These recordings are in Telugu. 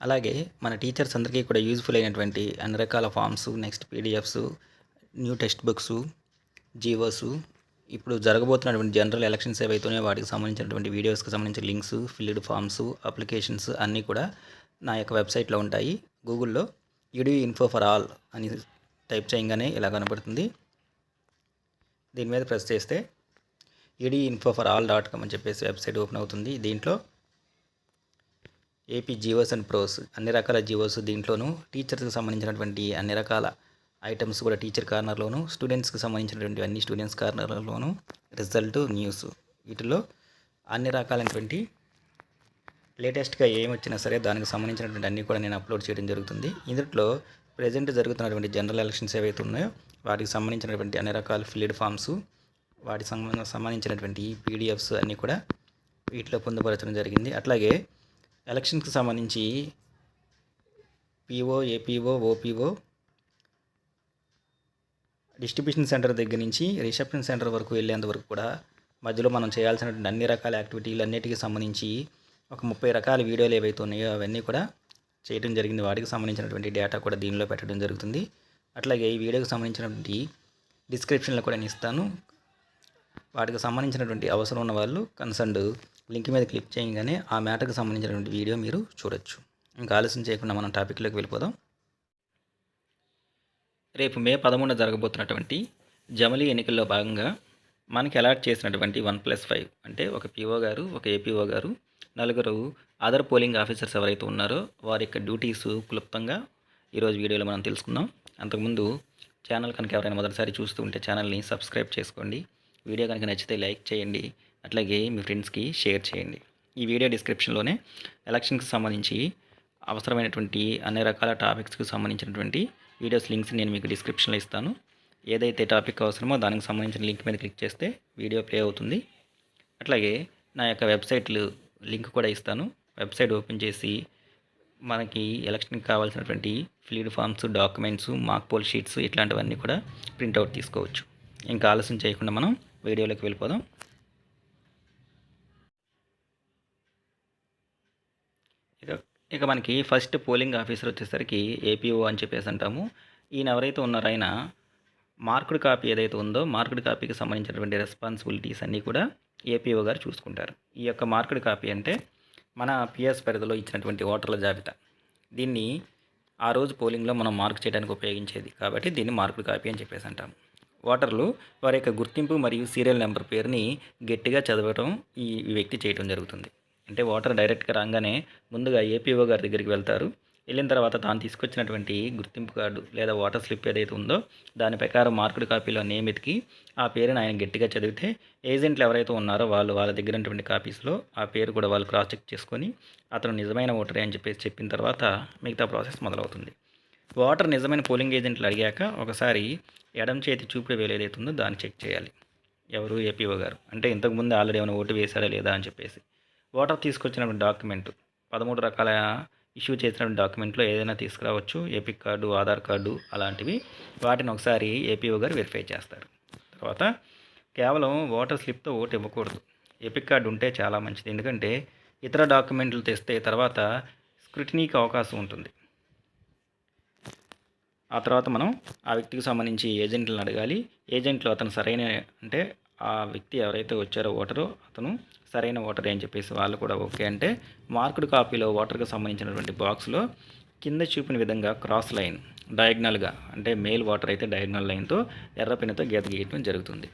అలాగే మన టీచర్స్ అందరికీ కూడా యూజ్ఫుల్ అయినటువంటి అన్ని రకాల forms next PDFs new text books GOs ఇప్పుడు జరగబోతున్నటువంటి జనరల్ ఎలక్షన్స్ ఏవైతున్నాయో వాటికి సంబంధించినటువంటి వీడియోస్కి సంబంధించిన లింక్స్ ఫిల్డ్ ఫామ్స్ అప్లికేషన్స్ అన్నీ కూడా నా యొక్క వెబ్సైట్లో ఉంటాయి. గూగుల్లో యుడి ఇన్ఫో ఫర్ ఆల్ అని టైప్ చేయగానే ఇలా కనబడుతుంది. దీని మీద ప్రెస్ చేస్తే ED info for all dot com అని చెప్పేసి వెబ్సైట్ ఓపెన్ అవుతుంది. దీంట్లో ఏపీ జియోస్ అండ్ ప్రోస్ అన్ని రకాల జియోస్ దీంట్లోనూ టీచర్స్కి సంబంధించినటువంటి అన్ని రకాల ఐటమ్స్ కూడా టీచర్ కార్నర్లోను స్టూడెంట్స్కి సంబంధించినటువంటి అన్ని స్టూడెంట్స్ కార్నర్లోను రిజల్ట్ న్యూస్ వీటిలో అన్ని రకాలైనటువంటి లేటెస్ట్గా ఏమి వచ్చినా సరే దానికి సంబంధించినటువంటి అన్నీ కూడా నేను అప్లోడ్ చేయడం జరుగుతుంది. ఇందులో ప్రజెంట్ జరుగుతున్నటువంటి జనరల్ ఎలక్షన్స్ ఏవైతే ఉన్నాయో వాటికి సంబంధించినటువంటి అన్ని రకాల ఫిల్డ్ ఫామ్స్ వాటికి సంబంధించినటువంటి పీడిఎఫ్స్ అన్నీ కూడా వీటిలో పొందుపరచడం జరిగింది. అట్లాగే ఎలక్షన్కి సంబంధించి PO APO OPO distribution centre దగ్గర నుంచి రిసెప్షన్ సెంటర్ వరకు వెళ్ళేంత వరకు కూడా మధ్యలో మనం చేయాల్సినటువంటి అన్ని రకాల యాక్టివిటీలు అన్నిటికీ సంబంధించి ఒక ముప్పై రకాల వీడియోలు ఏవైతే ఉన్నాయో అవన్నీ కూడా చేయడం జరిగింది. వాటికి సంబంధించినటువంటి డేటా కూడా దీనిలో పెట్టడం జరుగుతుంది. అట్లాగే ఈ వీడియోకి సంబంధించినటువంటి డిస్క్రిప్షన్లో కూడా నేను ఇస్తాను. వాటికి సంబంధించినటువంటి అవసరం ఉన్న వాళ్ళు కన్సర్న్డ్ లింక్ మీద క్లిక్ చేయగానే ఆ మ్యాటర్కి సంబంధించినటువంటి వీడియో మీరు చూడొచ్చు. ఇంకా ఆలస్యం చేయకుండా మనం టాపిక్లోకి వెళ్ళిపోదాం. రేపు మే పదమూడున జరగబోతున్నటువంటి జమలి ఎన్నికల్లో భాగంగా మనకి అలాట్ చేసినటువంటి వన్ ప్లస్ ఫైవ్ అంటే ఒక పిఓ గారు ఒక ఏపీఓ గారు నలుగురు అదర్ పోలింగ్ ఆఫీసర్స్ ఎవరైతే ఉన్నారో వారి యొక్క డ్యూటీస్ క్లుప్తంగా ఈరోజు వీడియోలో మనం తెలుసుకుందాం. అంతకుముందు ఛానల్ కనుక ఎవరైనా మొదటిసారి చూస్తూ ఉంటే ఛానల్ని సబ్స్క్రైబ్ చేసుకోండి. వీడియో కనుక నచ్చితే లైక్ చేయండి. అట్లాగే మీ ఫ్రెండ్స్కి షేర్ చేయండి. ఈ వీడియో డిస్క్రిప్షన్లోనే ఎలక్షన్కి సంబంధించి అవసరమైనటువంటి అన్ని రకాల టాపిక్స్కి సంబంధించినటువంటి వీడియోస్ లింక్స్ నేను మీకు డిస్క్రిప్షన్లో ఇస్తాను. ఏదైతే టాపిక్ అవసరమో దానికి సంబంధించిన లింక్ మీద క్లిక్ చేస్తే వీడియో ప్లే అవుతుంది. అట్లాగే నా యొక్క వెబ్సైట్లు లింక్ కూడా ఇస్తాను. వెబ్సైట్ ఓపెన్ చేసి మనకి ఎలక్షన్కి కావాల్సినటువంటి fled forms documents mark poll sheets ఇట్లాంటివన్నీ కూడా ప్రింట్అవుట్ తీసుకోవచ్చు. ఇంకా ఆలస్యం చేయకుండా మనం వీడియోలోకి వెళ్ళిపోదాం. ఇక మనకి ఫస్ట్ పోలింగ్ ఆఫీసర్ వచ్చేసరికి ఏపీఓ అని చెప్పేసి అంటాము. ఈయన ఎవరైతే ఉన్నారో ఆయన మార్కుడ్ కాపీ ఏదైతే ఉందో మార్కుడ్ కాపీకి సంబంధించినటువంటి రెస్పాన్సిబిలిటీస్ అన్నీ కూడా ఏపీఓ గారు చూసుకుంటారు. ఈ యొక్క మార్కుడ్ కాపీ అంటే మన పిఎస్ పరిధిలో ఇచ్చినటువంటి ఓటర్ల జాబితా. దీన్ని ఆ రోజు పోలింగ్లో మనం మార్క్ చేయడానికి ఉపయోగించేది కాబట్టి దీన్ని మార్కుడ్ కాపీ అని చెప్పేసి అంటాం ఓటర్లు వారి యొక్క గుర్తింపు మరియు సీరియల్ నెంబర్ పేరుని గట్టిగా చదవడం ఈ వ్యక్తి చేయడం జరుగుతుంది. అంటే వాటర్ డైరెక్ట్గా రాగానే ముందుగా ఏపీఓ గారి దగ్గరికి వెళ్తారు. వెళ్ళిన తర్వాత తాను తీసుకొచ్చినటువంటి గుర్తింపు కార్డు లేదా వాటర్ స్లిప్ ఏదైతే ఉందో దాని ప్రకారం మార్కుడు కాపీలో నేమ్ ఎతికి ఆ పేరుని ఆయన గట్టిగా చదివితే ఏజెంట్లు ఎవరైతే ఉన్నారో వాళ్ళు వాళ్ళ దగ్గర ఉన్నటువంటి కాపీస్లో ఆ పేరు కూడా వాళ్ళు క్రాస్ చెక్ చేసుకొని అతను నిజమైన ఓటరే అని చెప్పేసి చెప్పిన తర్వాత మిగతా ప్రాసెస్ మొదలవుతుంది. ఓటర్ నిజమైన పోలింగ్ ఏజెంట్లు అడిగాక ఒకసారి ఎడం చేతి చూపుడు వేలు ఏదైతే ఉందో దాన్ని చెక్ చేయాలి. ఎవరు? ఏపీఓ గారు. అంటే ఇంతకుముందు ఆల్రెడీ ఏమైనా ఓటు వేశారా లేదా అని చెప్పేసి. ఓటర్ తీసుకొచ్చినటువంటి డాక్యుమెంట్. పదమూడు రకాల ఇష్యూ చేసినటువంటి డాక్యుమెంట్లో ఏదైనా తీసుకురావచ్చు. ఏపిక్ కార్డు ఆధార్ కార్డు అలాంటివి. వాటిని ఒకసారి ఏపీఓ గారు వెరిఫై చేస్తారు. తర్వాత కేవలం ఓటర్ స్లిప్తో ఓటు ఇవ్వకూడదు. ఎపిక్ కార్డు ఉంటే చాలా మంచిది. ఎందుకంటే ఇతర డాక్యుమెంట్లు తెస్తే తర్వాత స్క్రూటినీకి అవకాశం ఉంటుంది. ఆ తర్వాత మనం ఆ వ్యక్తికి సంబంధించి ఏజెంట్లను అడగాలి. ఏజెంట్లు అతను సరైన అంటే ఆ వ్యక్తి ఎవరైతే వచ్చారో ఓటరో అతను సరైన ఓటర్ అని చెప్పేసి వాళ్ళు కూడా ఓకే అంటే మార్కుడ్ కాపీలో ఓటర్కి సంబంధించినటువంటి బాక్స్లో కింద చూపిన విధంగా క్రాస్ లైన్ డయాగ్నల్గా అంటే మేల్ ఓటర్ అయితే డయాగ్నల్ లైన్తో ఎర్ర పెన్నుతో గీత గీయటం జరుగుతుంది.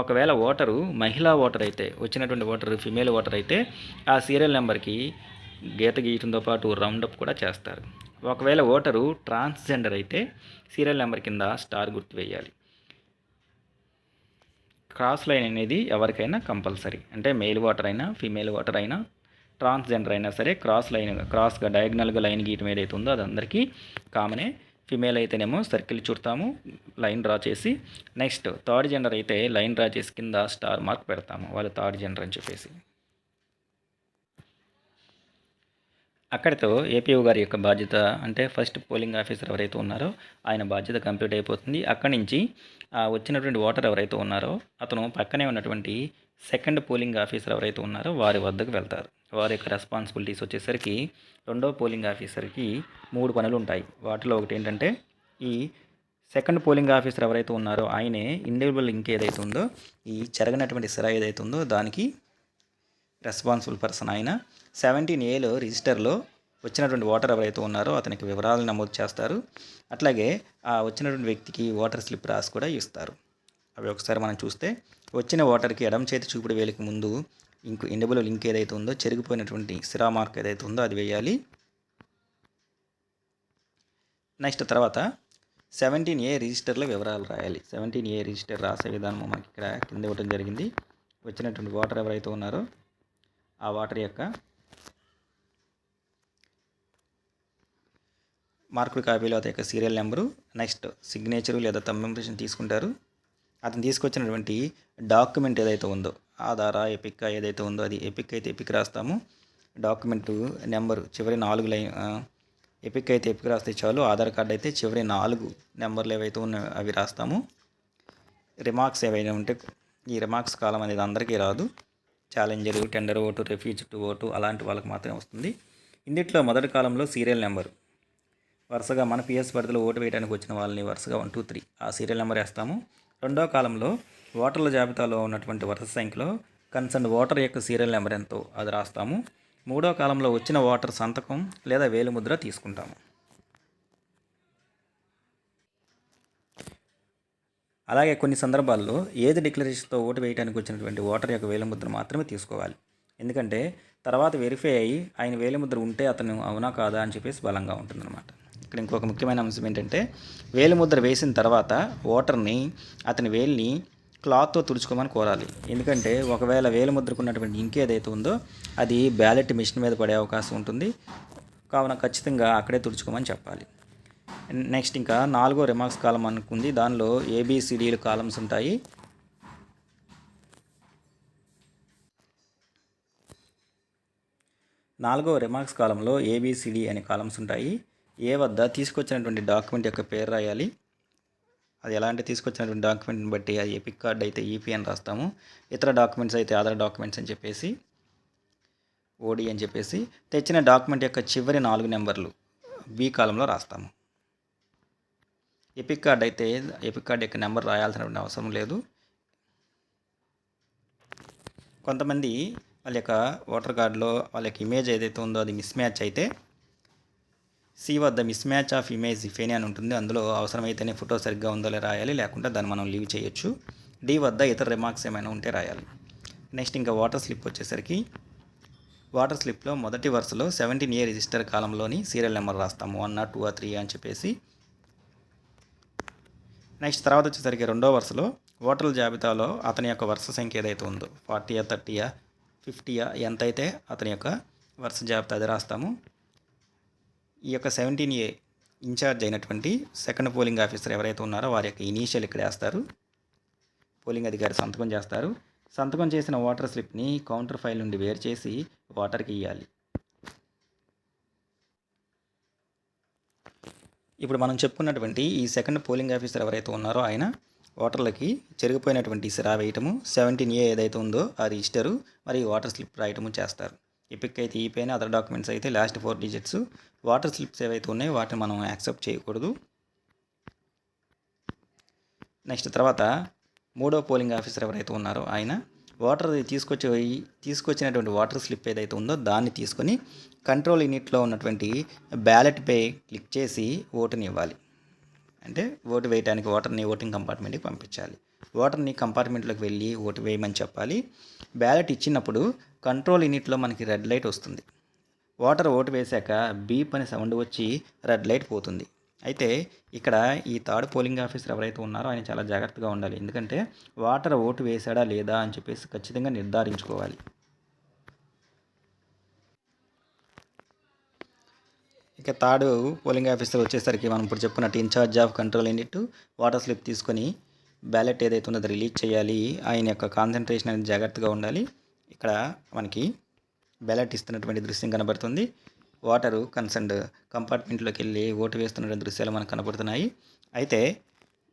ఒకవేళ ఓటరు మహిళా ఓటర్ అయితే వచ్చినటువంటి ఓటర్ ఫిమేల్ ఓటర్ అయితే ఆ సీరియల్ నెంబర్కి గీత గీయటంతో పాటు రౌండప్ కూడా చేస్తారు. ఒకవేళ ఓటరు ట్రాన్స్జెండర్ అయితే సీరియల్ నెంబర్ కింద స్టార్ గుర్తు వేయాలి. క్రాస్ లైన్ అనేది ఎవరికైనా కంపల్సరీ. అంటే మేల్ ఓటర్ అయినా ఫీమేల్ ఓటర్ అయినా ట్రాన్స్జెండర్ అయినా సరే క్రాస్ లైన్ క్రాస్గా డయాగ్నల్గా లైన్ గీయటం ఏదైతే ఉందో అది అందరికీ కామనే. ఫిమేల్ అయితేనేమో సర్కిల్ చుడతాము లైన్ డ్రా చేసి నెక్స్ట్ థర్డ్ జెండర్ అయితే లైన్ డ్రా చేసి కింద స్టార్ మార్క్ పెడతాము వాళ్ళు థర్డ్ జెండర్ అని చెప్పేసి. అక్కడితో ఏపీఓ గారి యొక్క బాధ్యత అంటే ఫస్ట్ పోలింగ్ ఆఫీసర్ ఎవరైతే ఉన్నారో ఆయన బాధ్యత కంప్లీట్ అయిపోతుంది. అక్కడి నుంచి వచ్చినటువంటి ఓటర్ ఎవరైతే ఉన్నారో అతను పక్కనే ఉన్నటువంటి సెకండ్ పోలింగ్ ఆఫీసర్ ఎవరైతే ఉన్నారో వారి వద్దకు వెళ్తారు. వారి యొక్క రెస్పాన్సిబిలిటీస్ వచ్చేసరికి రెండో పోలింగ్ ఆఫీసర్కి మూడు పనులు ఉంటాయి. వాటిలో ఒకటి ఏంటంటే ఈ సెకండ్ పోలింగ్ ఆఫీసర్ ఎవరైతే ఉన్నారో ఆయనే ఇండివిజువల్ లింక్ ఏదైతే ఉందో ఈ జరగనటువంటి సిరా ఏదైతే ఉందో దానికి రెస్పాన్సిబుల్ పర్సన్ ఆయన. సెవెంటీన్ ఏలో రిజిస్టర్లో వచ్చినటువంటి ఓటర్ ఎవరైతే ఉన్నారో అతనికి వివరాలు నమోదు చేస్తారు. అట్లాగే ఆ వచ్చినటువంటి వ్యక్తికి ఓటర్ స్లిప్ రాసి కూడా ఇస్తారు. అవి ఒకసారి మనం చూస్తే వచ్చిన ఓటర్కి ఎడమ చేతి చూపుడు వేలికి ముందు ఇంకో ఇండబుల్ లింక్ ఏదైతే ఉందో చెరిగిపోయినటువంటి సిరా మార్క్ ఏదైతే ఉందో అది వేయాలి. నెక్స్ట్ తర్వాత సెవెంటీన్ ఏ రిజిస్టర్లో వివరాలు రాయాలి. సెవెంటీన్ ఏ రిజిస్టర్ రాసే విధానం మనకి ఇక్కడ కింద ఇవ్వడం జరిగింది. వచ్చినటువంటి ఓటర్ ఎవరైతే ఉన్నారో ఆ ఓటర్ యొక్క మార్కుడు కాపీలో అతని యొక్క సీరియల్ నెంబరు నెక్స్ట్ సిగ్నేచరు లేదా తమ్ ఇంప్రెషన్ తీసుకుంటారు. అతను తీసుకొచ్చినటువంటి డాక్యుమెంట్ ఏదైతే ఉందో ఆధారా ఎపిక్ ఏదైతే ఉందో అది ఎపిక్ అయితే ఎపిక్ రాస్తాము. డాక్యుమెంట్ నెంబరు చివరి నాలుగు లైన్ ఎపిక్ అయితే ఎపిక్ రాస్తే చాలు. ఆధార్ కార్డు అయితే చివరి నాలుగు నెంబర్లు ఏవైతే ఉన్నాయో అవి రాస్తాము. రిమార్క్స్ ఏవైనా ఉంటే ఈ రిమార్క్స్ కాలం అనేది అందరికీ రాదు. Challenger tender vote refuse to vote అలాంటి వాళ్ళకి మాత్రమే వస్తుంది. ఇందిట్లో మొదటి కాలంలో సీరియల్ నెంబరు. వరుసగా మన పిఎస్ పరిధిలో ఓటు వేయడానికి వచ్చిన వాళ్ళని వరుసగా వన్ టూ త్రీ ఆ సీరియల్ నెంబర్ వేస్తాము. రెండో కాలంలో ఓటర్ల జాబితాలో ఉన్నటువంటి వరుస సంఖ్యలో కన్సర్న్ ఓటర్ యొక్క సీరియల్ నెంబర్ ఎంతో అది రాస్తాము. మూడో కాలంలో వచ్చిన ఓటర్ సంతకం లేదా వేలిముద్ర తీసుకుంటాము. అలాగే కొన్ని సందర్భాల్లో ఏది డిక్లరేషన్తో ఓటు వేయడానికి వచ్చినటువంటి ఓటర్ యొక్క వేలిముద్ర మాత్రమే తీసుకోవాలి. ఎందుకంటే తర్వాత వెరిఫై అయ్యి ఆయన వేలిముద్ర ఉంటే అతను అవునా కాదా అని చెప్పేసి బలంగా ఉంటుందన్నమాట. ఇక్కడ ఇంకొక ముఖ్యమైన అంశం ఏంటంటే వేలిముద్ర వేసిన తర్వాత ఓటర్ని అతని వేలిని క్లాత్తో తుడుచుకోమని కోరాలి. ఎందుకంటే ఒకవేళ వేలు ముద్రకున్నటువంటి ఇంక్ ఏదైతే ఉందో అది బ్యాలెట్ మిషన్ మీద పడే అవకాశం ఉంటుంది. కావున ఖచ్చితంగా అక్కడే తుడుచుకోమని చెప్పాలి. నెక్స్ట్ ఇంకా నాలుగో రిమార్క్స్ కాలం అనుకుంది. దానిలో ఏబిసిడీలు కాలమ్స్ ఉంటాయి. నాలుగో రిమార్క్స్ కాలంలో ఏబిసిడి అనే కాలమ్స్ ఉంటాయి. ఏ వద్ద తీసుకొచ్చినటువంటి డాక్యుమెంట్ యొక్క పేరు రాయాలి. అది ఎలాంటి తీసుకొచ్చినటువంటి డాక్యుమెంట్ని బట్టి అది ఎపిక్ కార్డ్ అయితే ఈపీ అని రాస్తాము. ఇతర డాక్యుమెంట్స్ అయితే ఆధార్ డాక్యుమెంట్స్ అని చెప్పేసి ఓడి అని చెప్పేసి తెచ్చిన డాక్యుమెంట్ యొక్క చివరి నాలుగు నెంబర్లు బి కాలంలో రాస్తాము. ఎపిక్ కార్డ్ అయితే ఎపిక్ కార్డ్ యొక్క నెంబర్ రాయాల్సినటువంటి అవసరం లేదు. కొంతమంది వాళ్ళ యొక్క ఓటర్ కార్డులో వాళ్ళ యొక్క ఇమేజ్ ఏదైతే ఉందో అది మిస్ మ్యాచ్ అయితే సి వద్ద mismatch of image if any అని ఉంటుంది. అందులో అవసరమైతేనే ఫోటో సరిగ్గా ఉందో రాయాలి లేకుంటే దాన్ని మనం లీవ్ చేయొచ్చు. డి వద్ద ఇతర రిమార్క్స్ ఏమైనా ఉంటే రాయాలి. నెక్స్ట్ ఇంకా వాటర్ స్లిప్ వచ్చేసరికి వాటర్ స్లిప్లో మొదటి వరుసలో సెవెంటీన్ ఏ రిజిస్టర్ కాలంలోని సీరియల్ నెంబర్ రాస్తాము వన్ నాట్ టూ ఆ త్రీ అని చెప్పేసి. నెక్స్ట్ తర్వాత వచ్చేసరికి రెండో వరుసలో ఓటర్ల జాబితాలో అతని యొక్క వరుస సంఖ్య ఏదైతే ఉందో ఫార్టీయా థర్టీయా ఫిఫ్టీయా ఎంత అయితే అతని యొక్క వరుస జాబితా అది రాస్తాము. ఈ యొక్క సెవెంటీన్ ఏ ఇన్ఛార్జ్ అయినటువంటి సెకండ్ పోలింగ్ ఆఫీసర్ ఎవరైతే ఉన్నారో వారి యొక్క ఇనీషియల్ ఇక్కడ వేస్తారు. పోలింగ్ అధికారి సంతకం చేస్తారు. సంతకం చేసిన ఓటర్ స్లిప్ని కౌంటర్ ఫైల్ నుండి వేరు చేసి ఓటర్కి ఇవ్వాలి ఇప్పుడు మనం చెప్పుకున్నటువంటి ఈ సెకండ్ పోలింగ్ ఆఫీసర్ ఎవరైతే ఉన్నారో ఆయన ఓటర్లకి చెరిగిపోయినటువంటి సిరా వేయటము సెవెంటీన్ ఏ ఏదైతే ఉందో ఆ రిజిస్టరు మరియు వాటర్ స్లిప్ రాయటము చేస్తారు. ఎపిక్ అయితే ఈ పైన అదర్ డాక్యుమెంట్స్ అయితే last four digits voter slips ఏవైతే ఉన్నాయో వాటిని మనం యాక్సెప్ట్ చేయకూడదు. నెక్స్ట్ తర్వాత మూడో పోలింగ్ ఆఫీసర్ ఎవరైతే ఉన్నారో ఆయన వాటర్ తీసుకొచ్చి తీసుకొచ్చినటువంటి వాటర్ స్లిప్ ఏదైతే ఉందో దాన్ని తీసుకొని కంట్రోల్ యూనిట్లో ఉన్నటువంటి బ్యాలెట్పై క్లిక్ చేసి ఓటుని ఇవ్వాలి. అంటే ఓటు వేయడానికి ఓటర్ని ఓటింగ్ కంపార్ట్మెంట్కి పంపించాలి. ఓటర్ని కంపార్ట్మెంట్లోకి వెళ్ళి ఓటు వేయమని చెప్పాలి. బ్యాలెట్ ఇచ్చినప్పుడు కంట్రోల్ యూనిట్లో మనకి రెడ్ లైట్ వస్తుంది. వాటర్ ఓటు వేశాక బీప్ అనే సౌండ్ వచ్చి రెడ్ లైట్ పోతుంది. అయితే ఇక్కడ ఈ థర్డ్ పోలింగ్ ఆఫీసర్ ఎవరైతే ఉన్నారో ఆయన చాలా జాగ్రత్తగా ఉండాలి. ఎందుకంటే వాటర్ ఓటు వేశాడా లేదా అని చెప్పేసి ఖచ్చితంగా నిర్ధారించుకోవాలి. ఇక థర్డ్ పోలింగ్ ఆఫీసర్ వచ్చేసరికి మనం ఇప్పుడు చెప్పుకున్నట్టు in-charge of control unit voter slip తీసుకొని బ్యాలెట్ ఏదైతే ఉన్నది రిలీజ్ చేయాలి. ఆయన యొక్క కాన్సన్ట్రేషన్ అనేది జాగ్రత్తగా ఉండాలి. ఇక్కడ మనకి బ్యాలెట్ ఇస్తున్నటువంటి దృశ్యం కనబడుతుంది. వాటరు కన్సర్న్డ్ కంపార్ట్మెంట్లోకి వెళ్ళి ఓటు వేస్తున్నటువంటి దృశ్యాలు మనకు కనబడుతున్నాయి. అయితే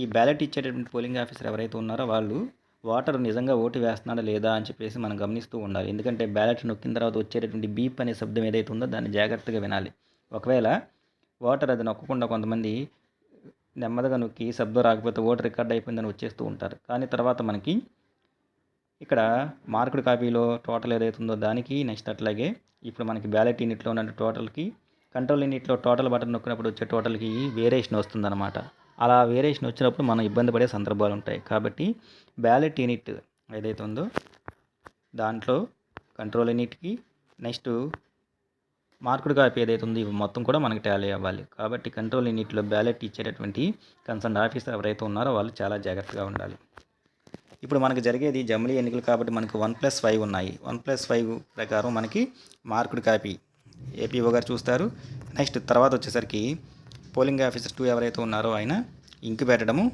ఈ బ్యాలెట్ ఇచ్చేటటువంటి పోలింగ్ ఆఫీసర్ ఎవరైతే ఉన్నారో వాళ్ళు వాటర్ నిజంగా ఓటు వేస్తున్నాడా లేదా అని చెప్పేసి మనం గమనిస్తూ ఉండాలి. ఎందుకంటే బ్యాలెట్ నొక్కిన తర్వాత వచ్చేటటువంటి బీప్ అనే శబ్దం ఏదైతే ఉందో దాన్ని జాగ్రత్తగా వినాలి. ఒకవేళ ఓటర్ అది నొక్కకుండా కొంతమంది నెమ్మదిగా నొక్కి శబ్దం రాకపోతే ఓటు రికార్డ్ అయిపోయిందని వచ్చేస్తూ ఉంటారు. కానీ తర్వాత మనకి ఇక్కడ మార్కుడు కాపీలో టోటల్ ఏదైతే ఉందో దానికి నెక్స్ట్ అట్లాగే ఇప్పుడు మనకి బ్యాలెట్ యూనిట్లో ఉన్న టోటల్కి కంట్రోల్ యూనిట్లో టోటల్ బటన్ నొక్కినప్పుడు వచ్చే టోటల్కి వేరియేషన్ వస్తుందన్నమాట. అలా వేరియేషన్ వచ్చినప్పుడు మనం ఇబ్బంది పడే సందర్భాలు ఉంటాయి. కాబట్టి బ్యాలెట్ యూనిట్ ఏదైతే ఉందో దాంట్లో కంట్రోల్ యూనిట్కి నెక్స్ట్ మార్కుడు కాపీ ఏదైతే ఉందో మొత్తం కూడా మనకి టాలీ అవ్వాలి. కాబట్టి కంట్రోల్ యూనిట్లో బ్యాలెట్ ఇచ్చేటటువంటి కన్సర్న్ ఆఫీసర్ ఎవరైతే ఉన్నారో వాళ్ళు చాలా జాగ్రత్తగా ఉండాలి. ఇప్పుడు మనకు జరిగేది జమిలీ ఎన్నికలు కాబట్టి మనకు వన్ ప్లస్ ఫైవ్ ఉన్నాయి. వన్ ప్లస్ ఫైవ్ ప్రకారం మనకి మార్కుడు కాపీ. ఏపీఓ గారు చూస్తారు. నెక్స్ట్ తర్వాత వచ్చేసరికి పోలింగ్ ఆఫీసర్ టూ ఎవరైతే ఉన్నారో ఆయన ఇంకు పెట్టడము.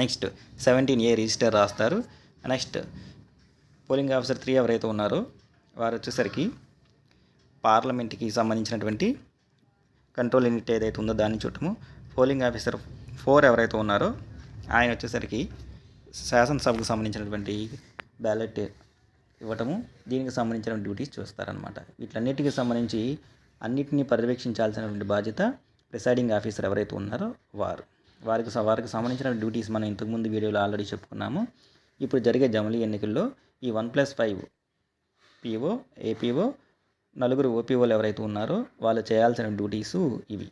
నెక్స్ట్ సెవెంటీన్ ఏ రిజిస్టర్ రాస్తారు. నెక్స్ట్ పోలింగ్ ఆఫీసర్ త్రీ ఎవరైతే ఉన్నారో వారు వచ్చేసరికి పార్లమెంట్కి సంబంధించినటువంటి కంట్రోల్ యూనిట్ ఏదైతే ఉందో దాన్ని చుట్టము పోలింగ్ ఆఫీసర్ ఫోర్ ఎవరైతే ఉన్నారో ఆయన వచ్చేసరికి శాసనసభకు సంబంధించినటువంటి బ్యాలెట్ ఇవ్వటము దీనికి సంబంధించిన డ్యూటీస్ చూస్తారనమాట వీటన్నిటికీ సంబంధించి అన్నిటినీ పర్యవేక్షించాల్సినటువంటి బాధ్యత ప్రిసైడింగ్ ఆఫీసర్ ఎవరైతే ఉన్నారో వారు. వారికి వారికి సంబంధించిన డ్యూటీస్ మనం ఇంతకుముందు వీడియోలో ఆల్రెడీ చెప్పుకున్నాము. ఇప్పుడు జరిగే జమలి ఎన్నికల్లో ఈ one plus five PO APO నలుగురు ఓపీఓలు ఎవరైతే ఉన్నారో వాళ్ళు చేయాల్సిన డ్యూటీసు ఇవి.